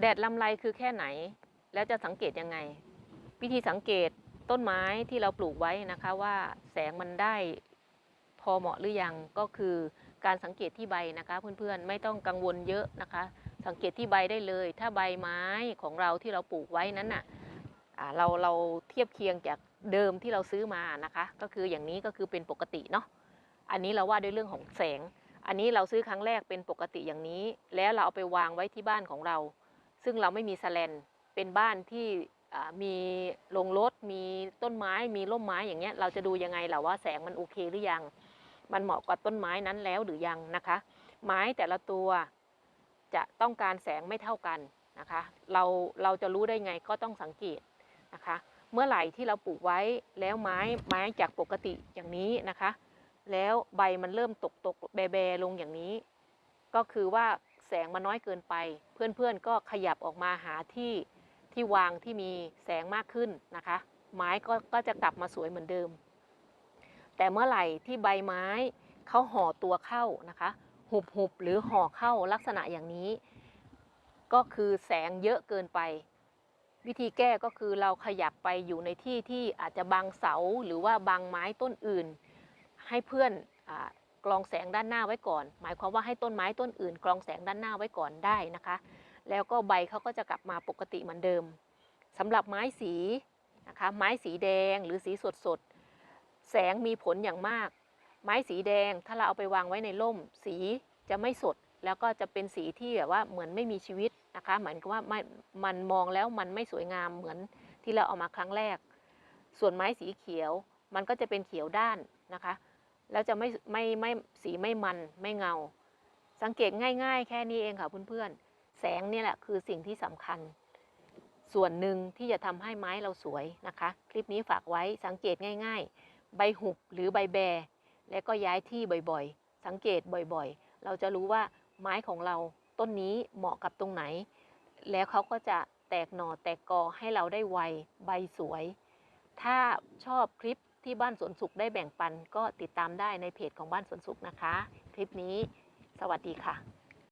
แดดลำไรคือแค่ไหน แล้วจะสังเกตยังไง วิธีสังเกตต้นไม้ที่เราปลูกไว้นะคะว่าแสงมันได้พอเหมาะหรือยังก็คือการสังเกตที่ใบนะคะเพื่อนๆไม่ต้องกังวลเยอะนะคะ สังเกตที่ใบได้เลย ถ้าใบไม้ของเราที่เราปลูกไว้นั้นน่ะอ่าเราเราเทียบเคียงจากเดิมที่เราซื้อมานะคะ ก็คืออย่างนี้ก็คือเป็นปกติเนาะอันนี้เราว่าด้วยเรื่องของแสง อันนี้เราซื้อครั้งแรกเป็นปกติอย่างนี้ แล้วเราเอาไปวางไว้ที่บ้านของเรา ซึ่งเราไม่มีแสแลนเป็นบ้านที่มีโรงรถมีต้นไม้มีร่มไม้อย่างเงี้ยเราจะดูยังไงล่ะว่าแสงมันโอเคหรือยัง มันเหมาะกับต้นไม้นั้นแล้วหรือยังนะคะ ไม้แต่ละตัวจะต้องการแสงไม่เท่ากันนะคะ เราเราจะรู้ได้ไงก็ต้องสังเกตนะคะ เมื่อไหร่ที่เราปลูกไว้แล้วไม้ไม้จากปกติอย่างนี้นะคะ แล้วใบมันเริ่มตกตกแบแบลงอย่างนี้ ก็คือว่า แสงมันน้อยเกินไป เพื่อนๆก็ขยับออกมาหาที่ที่วางที่มีแสงมากขึ้นนะคะ ไม้ก็ก็จะกลับมาสวยเหมือนเดิม แต่เมื่อไหร่ที่ใบไม้เขาห่อตัวเข้านะคะหุบหุบหรือห่อเข้าลักษณะอย่างนี้ ก็คือแสงเยอะเกินไป วิธีแก้ก็คือเราขยับไปอยู่ในที่ที่อาจจะบังเสาหรือว่าบังไม้ต้นอื่น ให้เพื่อนอ กรองแสงด้านหน้าไว้ก่อน หมายความว่าให้ต้นไม้ต้นอื่น กรองแสงด้านหน้าไว้ก่อนได้นะคะ แล้วก็ใบเขาก็จะกลับมาปกติเหมือนเดิมสำหรับไม้สีนะคะไม้สีแดงหรือสีสดสดแสงมีผลอย่างมาก ไม้สีแดงถ้าเราเอาไปวางไว้ในร่ม สีจะไม่สด แล้วก็จะเป็นสีที่แบบว่าเหมือนไม่มีชีวิตนะคะเหมือนกับว่ามมันมองแล้วมันไม่สวยงามเหมือนที่เราเอามาครั้งแรก ส่วนไม้สีเขียวมันก็จะเป็นเขียวด้านนะคะ แล้วจะไม่ไม่ไม่สีไม่มันไม่เงา สังเกตง่าย ๆ แค่นี้เองค่ะเพื่อนๆ แสงนี่แหละคือสิ่งที่สำคัญ ส่วนหนึ่งที่จะทำให้ไม้เราสวยนะคะ คลิปนี้ฝากไว้สังเกตง่าย ๆ ใบหุบหรือใบแบ และก็ย้ายที่บ่อยๆ สังเกตบ่อยๆ เราจะรู้ว่าไม้ของเราต้นนี้เหมาะกับตรงไหน แล้วเขาก็จะแตกหน่อแตกกอให้เราได้ไวใบสวย ถ้าชอบคลิป ที่บ้านสวนสุขได้แบ่งปัน ก็ติดตามได้ในเพจของบ้านสวนสุขนะคะ คลิปนี้ สวัสดีค่ะ